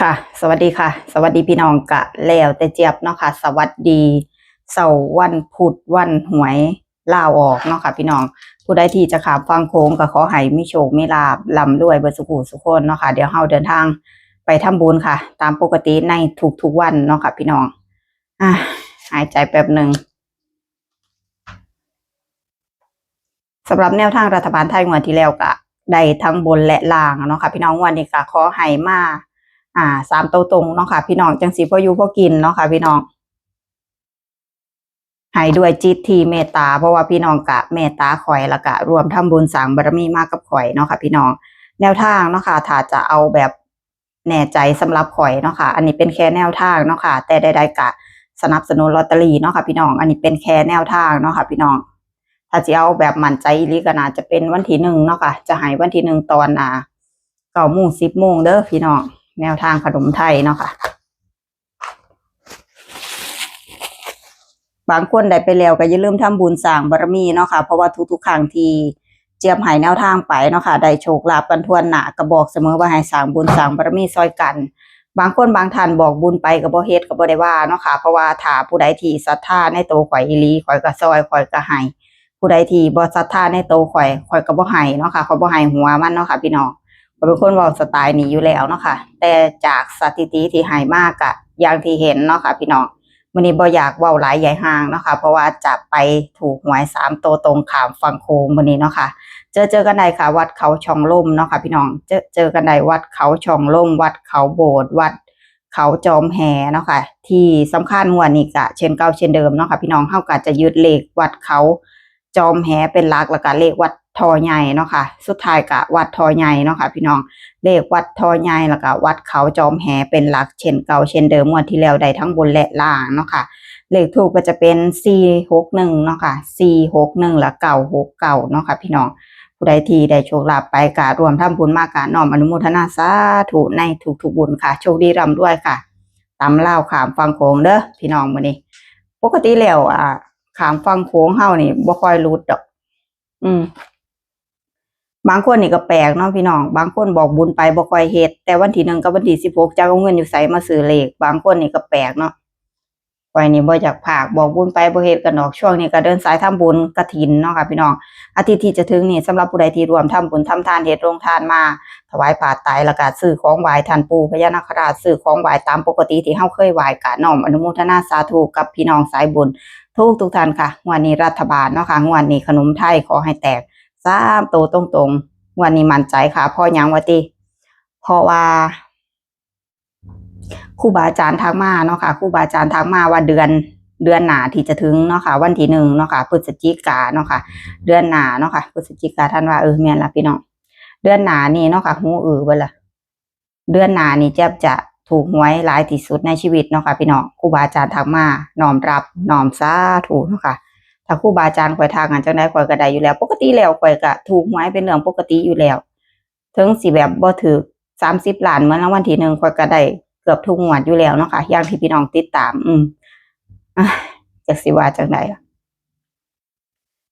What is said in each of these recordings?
ค่ะ สวัสดีค่ะ สวัสดีพี่น้องกะแล้วแต่เจี๊ยบเนาะค่ะ สวัสดีเสาร์วันพุธวันหวยลาวออกเนาะค่ะ พี่น้องผู้ใดที่จะขามฟังโค้งก็ขอให้มีโชคมีลาบลำด้วยเบอร์สุขุสุขคนเนาะค่ะ เดี๋ยวเฮาเดินทางไปทำบุญค่ะ ตามปกติในทุกๆวันเนาะค่ะ พี่น้องอะหายใจแป๊บหนึ่งสำหรับแนวทางรัฐบาลไทยงวดที่แล้วก็ได้ทั้งบนและล่างเนาะค่ะ พี่น้องงวันนี้ก็ขอให้มา อ่าสามตัวตรงเนาะค่ะ พี่น้องจังสีพ่ออยู่พ่อกินเนาะค่ะ พี่น้องให้ด้วยจิตที่เมตตาเพราะว่าพี่น้องกะเมตตาข่อยละกะ รวมทำบุญสางบารมีมากกับข่อยเนาะค่ะ พี่น้องแนวทางเนาะค่ะถ้าจะเอาแบบแน่ใจสำหรับข่อยเนาะค่ะ อันนี้เป็นแค่แนวทางเนาะค่ะ แต่ใดๆกะสนับสนุนลอตเตอรี่เนาะค่ะ พี่น้อง อันนี้เป็นแค่แนวทางเนาะค่ะ พี่น้อง ถ้าจะเอาแบบมั่นใจอีลีก็น่าจะเป็นวันที่หนึ่งเนาะค่ะ จะให้วันที่หนึ่งตอนอ่าเก้าโมงสิบโมงเด้อพี่น้อง แนวทางขนมไทยเนาะค่ะ บางคนได้ไปแล้วก็อย่าลืมทำบุญสร้างบารมีเนาะค่ะ เพราะว่าทุกๆครั้งที่เจียมหายแนวทางไปเนาะค่ะ ได้โชคลาภกันทวนหนาก็บอกเสมอว่าให้สร้างบุญสร้างบารมีซอยกัน บางคนบางท่านบอกบุญไปก็บ่เฮ็ดก็บ่ได้ว่าเนาะค่ะ เพราะว่าถ้าผู้ใดที่ศรัทธาในโตข่อยอีลีข่อยก็ซอยข่อยก็ให้ผู้ใดที่บ่ศรัทธาในโตข่อยข่อยก็บ่ให้เนาะค่ะข่อยบ่ให้หัวมันเนาะค่ะพี่น้อง เป็นคนว้าสไตล์นี้อยู่แล้วเนาะค่ะ แต่จากสถิติที่ให้มากอะอย่างที่เห็นเนาะค่ะ พี่น้องวันนี้บ่อยากเว้าหลายใหญ่ห่างเนาะค่ะเพราะว่าจะไปถูกหวยสามตัวตรงขามฟังโค้งวันนี้เนาะค่ะ เจอเจอกันได้ค่ะ วัดเขาช่องล่มเนาะค่ะ พี่น้องเจอเจอกันได้วัดเขาช่องล่ม วัดเขาโบสถ์วัดเขาจอมแหเนาะค่ะ ที่สำคัญวดนี้ก็เช่นเก่าเช่นเดิมเนาะค่ะพี่น้องเฮาก็จะยึดเลขวัดเขาจอมแหเป็นหลักแล้วก็เลขวัด ทอใหญ่เนาะค่ะ สุดท้ายก็วัดทอใหญ่เนาะค่ะพี่น้อง เลขวัดทอใหญ่แล้วก็วัดเขาจอมแหเป็นหลักเช่นเก่าเช่นเดิมงวดที่แล้วได้ทั้งบนและล่างเนาะค่ะ เลขถูกก็จะเป็น 4 6 1เนาะค่ะ 4 6 1และ9 6 9เนาะค่ะพี่น้อง ผู้ใดที่ได้โชคลาภไปกะรวมทำบุญมากกะน้อมอนุโมทนาสาธุในทุกๆบุญค่ะ โชคดีร่ำด้วยค่ะตำเล่าขามฟังโขงเด้อพี่น้องมื้อนี้ ปกติแล้วอ่าขามฟังโขงเฮานี่บ่ค่อยรุดดอก อืม บางคนนี่ก็แปลกเนาะพี่น้อง บางคนบอกบุญไปบ่ค่อยเฮ็ดแต่วันที่หนึ่งกับวันที่สิบหกจะเอาเงินอยู่ไสมาซื้อเลขบางคนนี่ก็แปลกเนาะไว้นี่บ่อยากผากบอกบุญไปบ่เฮ็ดกันดอกช่วงนี้ก็เดินสายทำบุญกฐินเนาะค่ะพี่น้อง อาทิตย์ที่จะถึงนี่สำหรับผู้ใดที่รวมทำบุญทำทานเฮ็ดโรงทานมา ถวายผ้าไตรแล้วก็ซื้อของไหว้ท่านปู่พญานาคราชซื้อของไหว้ตามปกติที่เฮาเคยไหว้กะน้อมอนุโมทนาสาธุกับพี่น้องสายบุญทุกทุกท่านค่ะงวันนี้รัฐบาลเนาะค่ะงวันนี้ขนมไทยขอให้แตก สามโตวตรงๆงวันนี้มั่นใจค่ะพ่อยังว่าติเพราะว่าครูบาอาจารย์ทักมาเนาะค่ะครูบาอาจารย์ทักมาว่าเดือนเดือนหนาที่จะถึงเนาะค่ะวันที่หนึ่งเนาะค่ะพฤศจิกาเนาะค่ะ เดือนหนาเนาะค่ะพฤศจิกาท่านว่าเออแม่นละพี่น้องเดือนหนานี่เนาะค่ะหูอือเบิ่ละเดือนหนานี่จ๊บจะถูกหวยหลายที่สุดในชีวิตเนาะค่ะพี่น้องครูบาอาจารย์ทักมาน้อมรับน้อมสาธุเนาะค่ะ ถ้าครูบาอาจารย์ข่อยทางกันจังได๋ข่อยก็ได้อยู่แล้ว ปกติแล้วข่อยก็ถูกหวยเป็นเรื่องปกติอยู่แล้วถึงสิแบบบ่ถูก30ล้านเมื่อนรางวัลที่หนึ่งข่อยก็ได้เกือบทุกงวดอยู่แล้วเนาะค่ะอย่างที่พี่น้องติดตาม อืมอะจักสิว่าจังไดล่ะ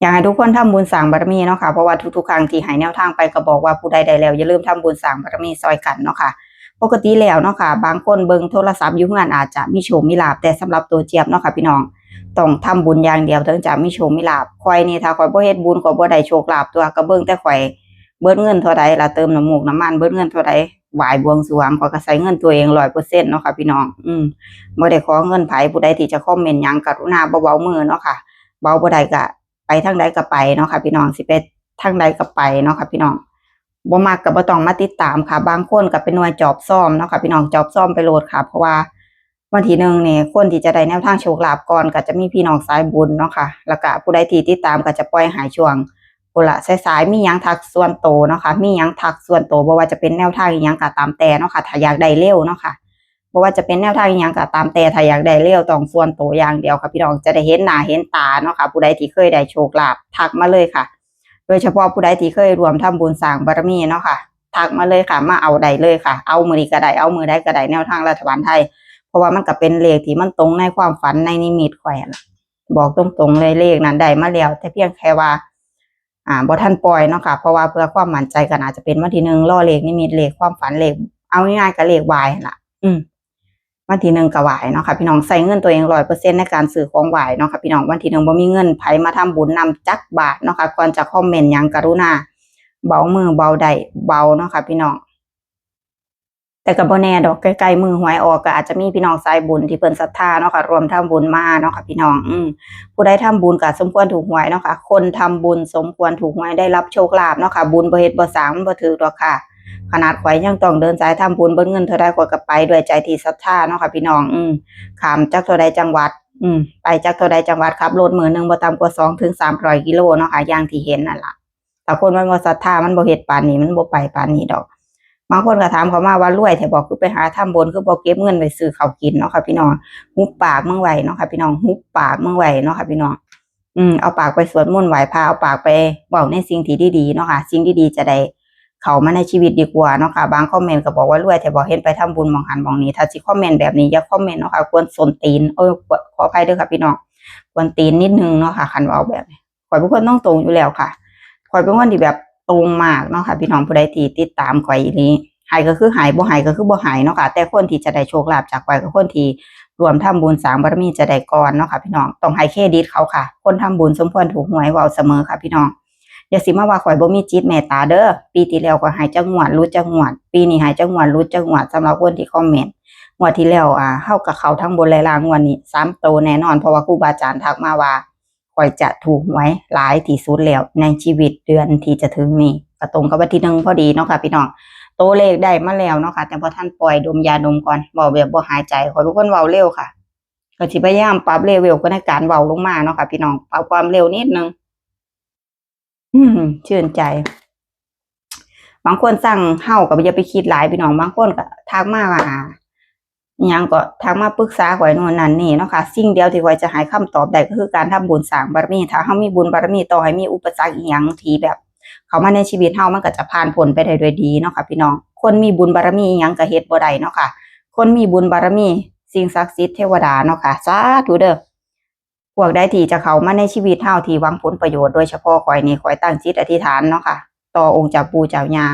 อยากให้ทุกคนทำบุญสร้างบารมีเนาะค่ะเพราะว่าทุกๆครั้งที่ให้แนวทางไปก็บอกว่าผู้ใดได้แล้วอย่าลืมทำบุญสร้างบารมีซอยกันเนาะค่ะปกติแล้วเนาะค่ะ บางคนเบิ่งโทรศัพท์ยู่เฮือนอาจจะมีโชคมีลาภแต่สำหรับตัวเจี๊ยบเนาะค่ะพี่น้อง ต้องทำบุญอย่างเดียวถึงจะไมีโชคมีลาภข่อยนี่ถ้าข่อยบ่เฮ็ดบุญข่อยบ่ได้โชคลาภตัวก็เบิ่งแต่ข่อยเบิดเงินเท่าใดละเติมน้ำมูกน้ำมันเบิดเงินเท่าใดไหว้บวงสรวงข่อยก็ใช้เงินตัวเอง100%เปอร์เซ็นต์เนาะค่ะพี่น้อง อืมบ่ได้ขอเงินไผผู้ใดที่จะคอมเมนต์ยังกรุณาเว้ามือเนาะค่ะเว้าบ่ได้ก็ไปทางใดก็ไปเนาะค่ะพี่น้องสิไปทางใดก็ไปเนาะค่ะพี่น้องบ่มักก็บ่ต้องมาติดตามค่ะ บางคนก็เป็นหน่วยจอบซ่อมเนาะค่ะพี่น้องจอบซ่อมไปโหลดค่ะ เพราะว่า วันที่หนึ่งเนี่ยคนที่จะได้แนวทางโชคลาภก่อนก็จะมีพี่น้องสายบุญเนาะค่ะ แล้วก็ผู้ใดที่ติดตามก็จะปล่อยหายช่วงพุ่นละสายๆมียังทักส่วนโตเนาะค่ะ มียังทักส่วนโตวบ่ว่าจะเป็นแนวทางยังก็ตามแต่เนาะค่ะถ้าอยากได้เร็วเนาะค่ะบ่ว่าจะเป็นแนวทางยังก็ตามแต่ถ้าอยากได้เร็วต้องส่วนโตอย่างเดียวค่ะพี่น้องจะได้เห็นหน้าเห็นตาเนาะค่ะ ผู้ใดที่เคยได้โชคลาภทักมาเลยค่ะ โดยเฉพาะผู้ใดที่เคยรวมทำบุญสร้างบารมีเนาะค่ะทักมาเลยค่ะ มาเอาใดเลยค่ะ เอามือนี้ก็ได้เอามือได้ก็ได้แนวทางรัฐบาลไทย เพราะว่ามันก็เป็นเลขที่มันตรงในความฝันในนิมิตแขวนล่ะ บอกตรงๆเลยเลขนั้นได้มาแล้วแต่เพียงแค่ว่า อ่าบ่ทันปล่อยเนาะค่ะ เพราะว่าเพื่อความมั่นใจก็น่าจจะเป็นวันที่หนึ่งล่อเลขนิมิตเลขความฝันเลขเอาง่ายๆก็เลขวายนล่ะ อืมวันที่หนึ่งก็ไหวเนาะค่ะพี่น้องใส่เงินตัวเองร้อยเปอร์เซ็นในการซื้อของไหวเนาะค่ะพี่น้องวันที่หนึ่งบ่มีเงินไผมาทำบุญนำจักบาทเนาะค่ะก่อนจะคอมเมนต์ยังกรุณาเบามือเบาใดเบาเนาะค่ะพี่น้อง แต่ก็บ่แน่ดอกใกล้ๆมือหวยออกก็อาจจะมีพี่น้องสายบุญที่เพิ่นศรัทธาเนาะค่ะรวมทำบุญมาเนาะค่ะพี่น้องอืผู้ใดทำบุญก็สมควรถูกหวยเนาะค่ะคนทำบุญสมควรถูกหวยได้รับโชคลาภเนาะค่ะบุญบ่เฮ็ดบ่สร้างมันบ่ถือดอกค่ะ ขนาดข่อยยังต้องเดินสายทำบุญเบิ่เงินเท่าใดข่อยก็ไปด้วยใจที่ศรัทธาเนาะค่ะพี่น้องอืข้ามจากเท่าใดจังหวัดอืมไปจากเท่าใดจังหวัดขับรถมือหนึ่งบ่ต่ำกว่า2ถึง300กิโลเนาะค่ะอย่างที่เห็นนั่นล่ะถ้าคนมันบ่ศรัทธามันบ่เฮ็ดปานนี้มันบ่ไปปานนี้ดอก บางคนก็ถามเขามาว่ารวยแต่บอกคือไปหาทำบุญคือบ่เก็บเงินไว้ซื้อเขากินเนาะค่ะพี่น้องหุบปากมึงไว้เนาะค่ะพี่น้องหุบปากมึงไว้เนาะค่ะพี่น้องอืมเอาปากไปสวดมนต์ไหวพระเอาปากไปบอกในสิ่งที่ดีๆเนาะค่ะสิ่งดีๆจะได้เข้ามาในชีวิตดีกว่าเนาะค่ะบางคอมเมนต์ก็บอกว่ารวยแต่บอกเห็นไปทำบุญมองหันมองนี้ ถ้าสิคอมเมนต์แบบนี้อย่าคอมเมนต์เนาะค่ะควรสนตีนเอ้ยขอขออภัยด้วยค่ะพี่น้องควรตีนนิดนึงเนาะค่ะคันเว้าแบบนี้ข่อยเป็นคนต้องตรงอยู่แล้วค่ะข่อยเป็นคนที่แบบ ตรงมากเนาะค่ะ พี่น้องผู้ใดที่ติดตามข่อยนี้หายก็คือหายบ่หายก็คือบ่หายเนาะค่ะ แต่คนที่จะได้โชคลาภจากไว้ก็คนที่รวมทำบุญสางบารมีจะได้ก่อนเนาะค่ะ พี่น้องต้องให้เครดิตเขาค่ะ คนทำบุญสมควรถูกหวยเว้าเสมอค่ะ พี่น้องอย่าสิมาว่าข่อยบ่มีจิตเมตตาเด้อปีที่แล้วก็หายจังหวัดรู้จังหวัดปีนี้หายจังหวัดรู้จังหวัดสำหรับคนที่คอมเมนต์งวดที่แล้วอ่าเฮากับเขาทั้งบนและล่างงวดนี้สามโตแน่นอนเพราะว่าครูบาอาจารย์ทักมาว่า ข่อยจะถูกหวยหลายที่สุดแล้วในชีวิตเดือนที่จะถึงนี้ก็ตรงกับวันที่หนึ่งพอดีเนาะค่ะพี่น้องตัวเลขได้มาแล้วเนาะค่ะแต่พอท่านปล่อยดมยาดมก่อนเบาแบบบ่หายใจขอทุกคนเบาเร็วค่ะก็สิพยายามปรับเลเวลก็ในการเบาลงมาเนาะค่ะพี่น้องปรับความเร็วนิดนึงอืมชื่นใจบางคนสั่งเฮาก็อย่าไปคิดหลายพี่น้องบางคนก็ทักมาว่าอิห ยังก็ทักมาปรึกษาข่อยน่นนั่นนี่เนาะค่ะสิ่งเดียวที่ข่อยจะให้คำตอบได้ก็คือการทำบุญสร้างบารมีถ้าเฮามีบุญบารมีต่อให้มีอุปสรรคอีหยังทีแบบ เขามาในชีวิตเฮามันก็จะผ่านพ้นไปได้ด้วยดีเนาะค่ะพี่น้องคนมีบุญบารมีอิหยังก็เฮ็ดบ่ได้เนาะค่ะ คนมีบุญบารมี สิ่งศักดิ์สิทธิ์เทวดาเนาะค่ะสาธุเด้อพวกใดที่จะเขามาในชีวิตเฮาที่หวังผลประโยชน์โดยเฉพาะข่อยนี่ข่อยตั้งจิตอธิษฐานเนาะค่ะต่อองค์เจ้าปู่เจ้ายา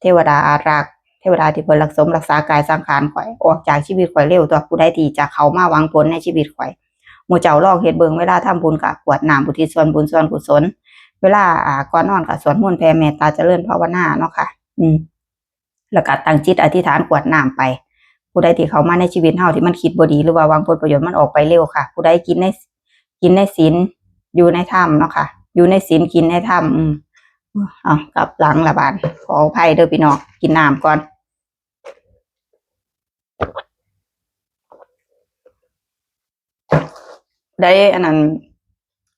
เทวดาอารักษ เทวดาที่เพิ่นรักสมรักษากายสังขารข่อยออกจากชีวิตข่อยเร็วตัวผู้ใดที่จะเขามาหวังผลในชีวิตข่อยหมู่เจ้าลองเฮ็ดเบิงเวลาทำบุญก็กรวดน้ำอุทิศส่วนบุญส่วนกุศล เวลาอ่าก่อนนอนก็สวดมนต์แผ่เมตตาเจริญภาวนาเนาะค่ะ อืมแล้วก็ตั้งจิตอธิษฐานกวดน้ำไป ผู้ใดที่เขามาในชีวิตเฮาที่มันคิดบ่ดีหรือว่าวางผลประโยชน์มันออกไปเร็วค่ะ ผู้ใดกินในกินในศีลอยู่ในถ้ำเนาะค่ะ อยู่ในศีลกินในถ้ำอืมเอ่ากลับหลังละบาดขออภัยเด้อพี่น้องกินน้ำก่อน ได้อันนั้น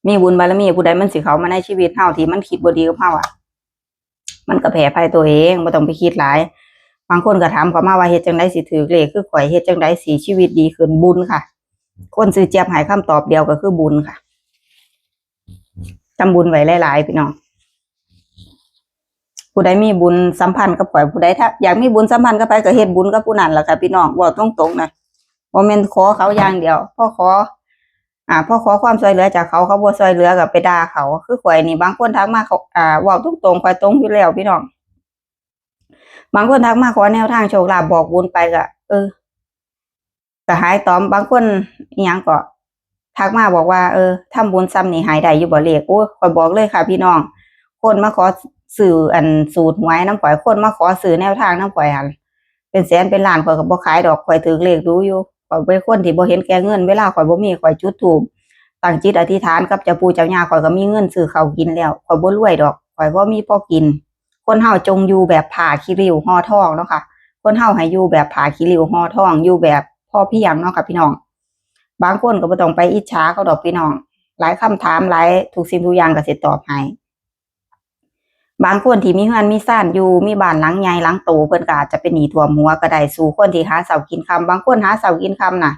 มีบุญบารมีผู้ใดมันสิเขามาในชีวิตเฮาที่มันคิดบ่ดีกับเฮาอะ มันก็แพ้ภัยตัวเองบ่ต้องไปคิดหลาย บางคนก็ถามเขามาว่าเฮ็ดจังไดสิถือเลขคือข่อยเฮ็ดจังไดสิชีวิตดีขึ้นบุญค่ะ คนซื้อเจี๊ยบให้คำตอบเดียวก็คือบุญค่ะทำบุญไว้หลายๆพี่น้องผู้ใดมีบุญสัมพันธ์กับข่อยผู้ใดถ้าอยากมีบุญสัมพันธ์กับไปก็เฮ็ดบุญกับผู้นั้นล่ะค่ะพี่น้องเว้าตรงๆนะบ่แม่นขอเขาอย่างเดียวพอขอ อ่าพอขอความช่วยเหลือจากเขาเขาบ่ช่วยเหลือก็ไปด่าเขาคือข่อยนี่บางคนทักมาเขาอ่าว้าตรงๆข่อยตรงอยู่แล้วพี่น้องบางคนทักมาขอแนวทางโชคลาภบอกบุญไปก็เออก็หายตอมบางคนยังก็ทักมาบอกว่าเออทำบุญซ้ำนี่หายได้อยู่บ่เลขโอ้ข่อยบอกเลยค่ะ พี่น้อง คนมาขอสื่ออันสูตรหวยน้ำข่อยคนมาขอสื่อแนวทางน้ำข่อยอันเป็นแสนเป็นล้านข่อยก็บ่ขายดอกข่อยถือเลขรู้อยู่ ข่อยเป็นคนที่บ่เห็นแก่เงินเวลาข่อยบ่มีข่อยจุดธูปตั้งจิตอธิษฐานกับเจ้าปู่เจ้าย่าข่อยก็มีเงินซื้อข้าวกินแล้วข่อยบ่รวยดอกข่อยบ่มีพอกิน คนเฮาจงอยู่แบบผ่าคิริวห่อทองเนาะค่ะ คนเฮาให้อยู่แบบผ่าคิริวห่อทองอยู่แบบพ่อพี่ยังเนาะค่ะพี่น้อง บางคนก็บ่ต้องไปอิจฉาเขาดอกพี่น้อง หลายคำถามหลายทุกสิ่งทุกอย่างก็สิตอบให้ บางคนที่มีเฮือนมีซ่านอยู่มีบ้านหลังใหญ่หลังโตเพิ่นก็อาจจะเป็นหนีท่วมหัวก็ได้สู่คนที่หาเสากินคำบางคนหาเสากินคำน่ะ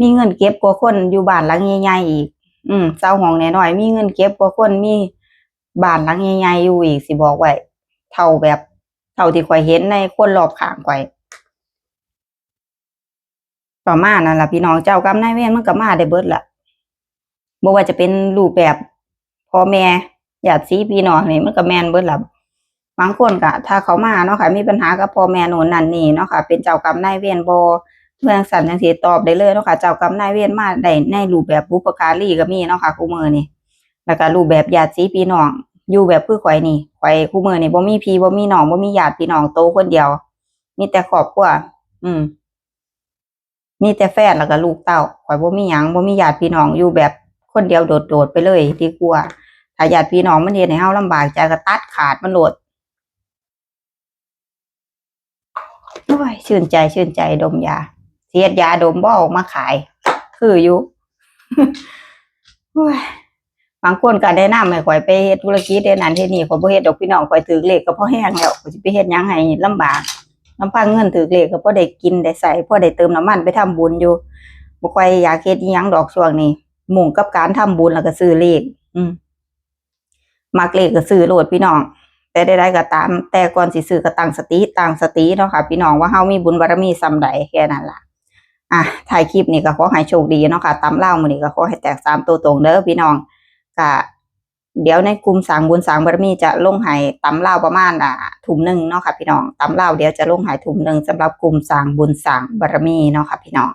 มีเงินเก็บกว่าคนอยู่บ้านหลังใหญ่ๆอีก อืมเสาห้องน้อยๆมีเงินเก็บกว่าคนมีบ้านหลังใหญ่ๆอยู่อีกสิบอกไว้เท่าแบบเท่าที่ข่อยเห็นในคนรอบข้างข่อยประมาณนั้นล่ะพี่น้องเจ้ากรรมนายเวรมันก็มาได้เบิดล่ะบ่ว่าจะเป็นรูปแบบพ่อแม่ ญาติพี่น้องนี่มันก็แมนเบิดล่ะบางคนก็ถ้าเขามาเนาะค่ะมีปัญหากับพ่อแม่โน่นนั่นนี่เนาะค่ะเป็นเจ้ากรรมนายเวรบ่เพื่อนสันจังซี่ตอบได้เลยเนาะค่ะเจ้ากรรมนายเวรมาได้ในรูปแบบบุพการีก็มีเนาะค่ะคู่มือนี่แล้วก็รูปแบบญาติสีพี่น้องอยู่แบบคือข่อยนี่ข่อยคู่มือนี่บ่มีพี่บ่มีน้องบ่มีญาติพี่น้องโตคนเดียว มีแต่ครอบครัวอืม มีแต่แฟนแล้วก็ลูกเต้าข่อยบ่มีหยังบ่มีญาติพี่น้องอยู่แบบคนเดียวโดดๆไปเลยดีกว่า ถ้าญาติพี่น้องมันเฮ็ดให้เฮาลำบากใจก็ตัดขาดมันโลดโอ้ยชื่นใจชื่นใจดมยาเสียดยาดมบ่ออกมาขาย คืออยู่โอ้ยบางคนก็แนะนำให้ข่อยไปเฮ็ดธุรกิจเฮ็ดนั่นเฮ็ดนี่ข่อยบ่เฮ็ดดอกพี่น้องข่อยถือเลขก็พอแห้งแล้วข่อยสิไปเฮ็ดหยังให้ลำบากลำพังเงินถือเลขก็พอได้กินได้ใส่พอได้เติมน้ำมันไปทำบุญอยู่บ่ค่อยอยากเฮ็ดหยังดอกช่วงนี้มุ่งกับการทำบุญแล้วก็ซื้อเลข อืม มักเลขก็ซื้อโหลดพี่น้อง แต่ใดๆก็ตาม แต่ก่อนสิซื้อก็ตั้งสติตั้งสติเนาะค่ะ พี่น้องว่าเฮามีบุญบารมีส่ำใดแค่นั้นล่ะอะถ่ายคลิปนี้ก็ขอให้โชคดีเนาะค่ะตามเล่ามือนี้ก็ขอให้แตกสามตัวตรงเด้อพี่น้องก็เดี๋ยวในกลุ่มสางบุญสางบารมีจะลงให้ตำเล่าประมาณอ่าทุ่มหนึ่งเนาะค่ะพี่น้องตำเล่าเดี๋ยวจะลงให้ทุ่มหนึ่งสำหรับกลุ่มสางบุญสางบารมีเนาะค่ะพี่น้อง